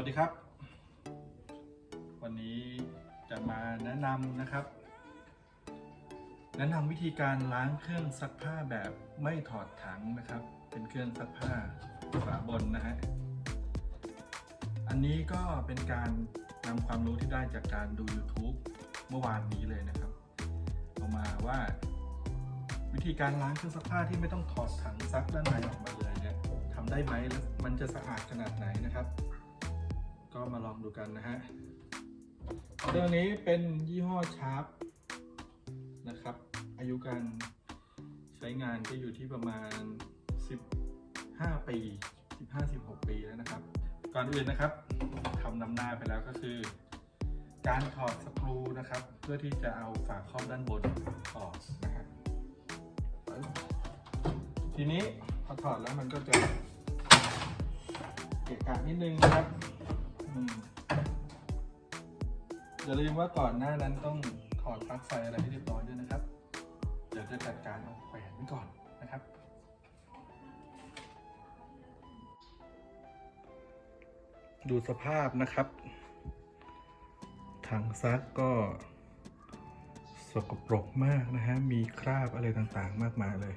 วัสดีครับ วันนี้จะมาแนะนำนะครับ แนะนำวิธีการล้างเครื่องซักผ้าแบบไม่ถอดถังนะครับ เป็นเครื่องซักผ้าฝาบนนะฮะอันนี้ก็เป็นการนำความรู้ที่ได้จากการดู YouTube เมื่อวานนี้เลยนะครับเอามาว่าวิธีการล้างเครื่องซักผ้าที่ไม่ต้องถอดถังซักด้านในออกมาเลยเนี่ยทำได้ไหมแล้วมันจะสะอาดขนาดไหนนะครับ ก็มาลองดูกันนะฮะเครื่องนี้เป็นยี่ห้อชาร์ปนะครับ อายุการใช้งานก็อยู่ที่ประมาณ 15 ปี 15-16 ปีแล้วนะครับ ก่อนอื่นนะครับทำนำหน้าไปแล้วก็คือ การถอดสกรูนะครับ เพื่อที่จะเอาฝาครอบด้านบนออกนะฮะทีนี้พอถอดแล้วมันก็จะเกะกะนิดนึงนะครับ อย่าลืมว่าก่อนหน้านั้นต้องถอดปลั๊กไฟอะไรให้เรียบร้อยด้วยนะครับ เดี๋ยวจะจัดการเอาแขวนไว้ก่อนนะครับดูสภาพนะครับ ถังซักก็ สกปรกมากนะฮะ มีคราบอะไรต่างๆ มากมายเลย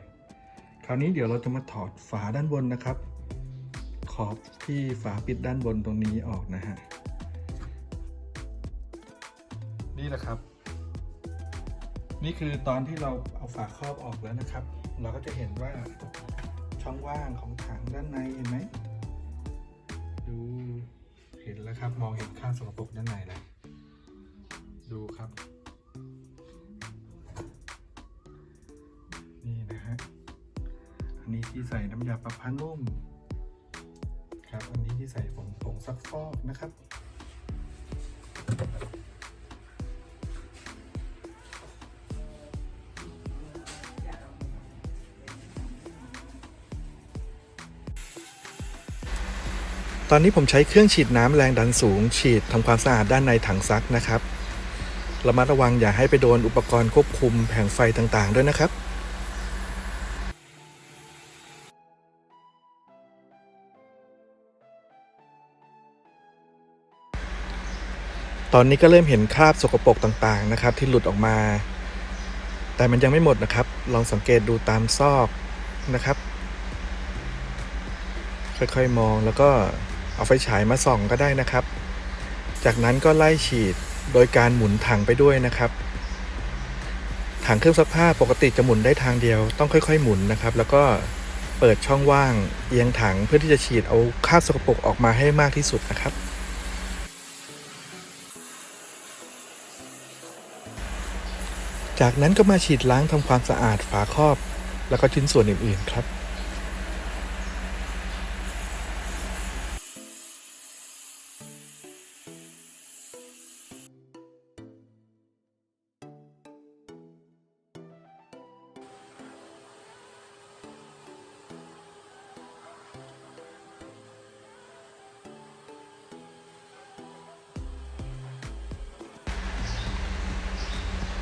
คราวนี้เดี๋ยวเราจะมาถอดฝาด้านบนนะครับ ขอบที่ฝาปิดด้านบนตรงนี้ออกนะฮะ นี่แหละครับ นี่คือตอนที่เราเอาฝาครอบออกแล้วนะครับ เราก็จะเห็นว่าช่องว่างของถังด้านในเห็นไหม ดูเห็นแล้วครับ มองเห็นข้างสกปรกด้านในแล้วดูครับ นี่นะฮะ อันนี้ที่ใส่น้ำยาปรับผ้านุ่ม ครับอันนี้ที่ใส่ผงผงซักฟอกนะครับตอนนี้ผมใช้เครื่องฉีดน้ำแรงดันสูง ฉีดทำความสะอาดด้านในถังซักนะครับ ระมัดระวังอย่าให้ไปโดนอุปกรณ์ควบคุมแผงไฟต่างๆด้วยนะครับ ตอนนี้ก็เริ่มเห็นคราบสกปรกต่างๆนะครับ ที่หลุดออกมา แต่มันยังไม่หมดนะครับ ลองสังเกตดูตามซอกนะครับ ค่อยๆมองแล้วก็เอาไฟฉายมาส่องก็ได้นะครับ จากนั้นก็ไล่ฉีดโดยการหมุนถังไปด้วยนะครับถังเครื่องซักผ้าปกติจะหมุนได้ทางเดียวต้องค่อย ๆ หมุนนะครับ แล้วก็เปิดช่องว่างเอียงถังเพื่อที่จะฉีดเอาคราบสกปรกออกมาให้มากที่สุดนะครับ จากนั้นก็มาฉีดล้างทำความสะอาดฝาครอบ แล้วก็ชิ้นส่วนอื่นๆครับ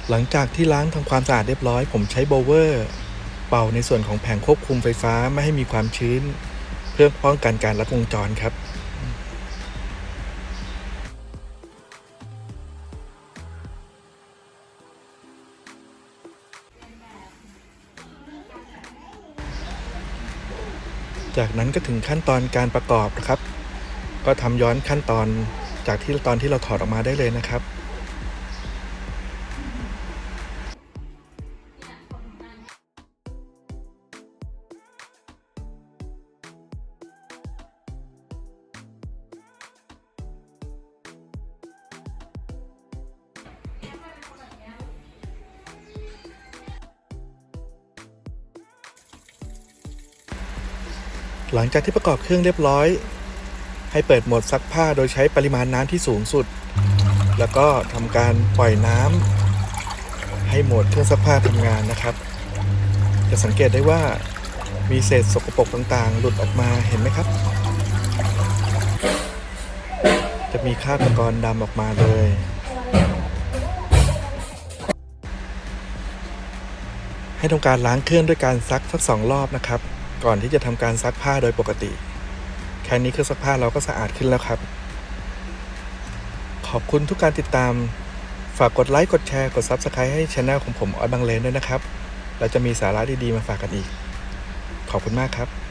หลังจากที่ล้างทำความสะอาดเรียบร้อย ผมใช้โบเวอร์ เป่าในส่วนของแผงควบคุมไฟฟ้าไม่ให้มีความชื้น เพื่อป้องกันการลัดวงจรครับจากนั้นก็ถึงขั้นตอนการประกอบนะครับ ก็ทำย้อนขั้นตอนจากที่ตอนที่เราถอดออกมาได้เลยนะครับ หลังจากที่ประกอบเครื่องเรียบร้อย ให้เปิดโหมดซักผ้าโดยใช้ปริมาณน้ำที่สูงสุด แล้วก็ทำการปล่อยน้ำให้โหมดเครื่องซักผ้าทำงานนะครับ จะสังเกตได้ว่ามีเศษสกปรกต่างๆ หลุดออกมาเห็นไหมครับ จะมีคราบตะกอนดำออกมาเลยให้ทำการล้างเครื่องด้วยการซักสักสองรอบนะครับ ก่อนที่จะทำการซักผ้าโดยปกติ แค่นี้เครื่องซักผ้าเราก็สะอาดขึ้นแล้วครับ ขอบคุณทุกการติดตาม ฝากกดไลค์กดแชร์กด Subscribe ให้ช anel ของผมออดบางเลนด้วยนะครับ เราจะมีสาระดีๆมาฝากกันอีก ขอบคุณมากครับ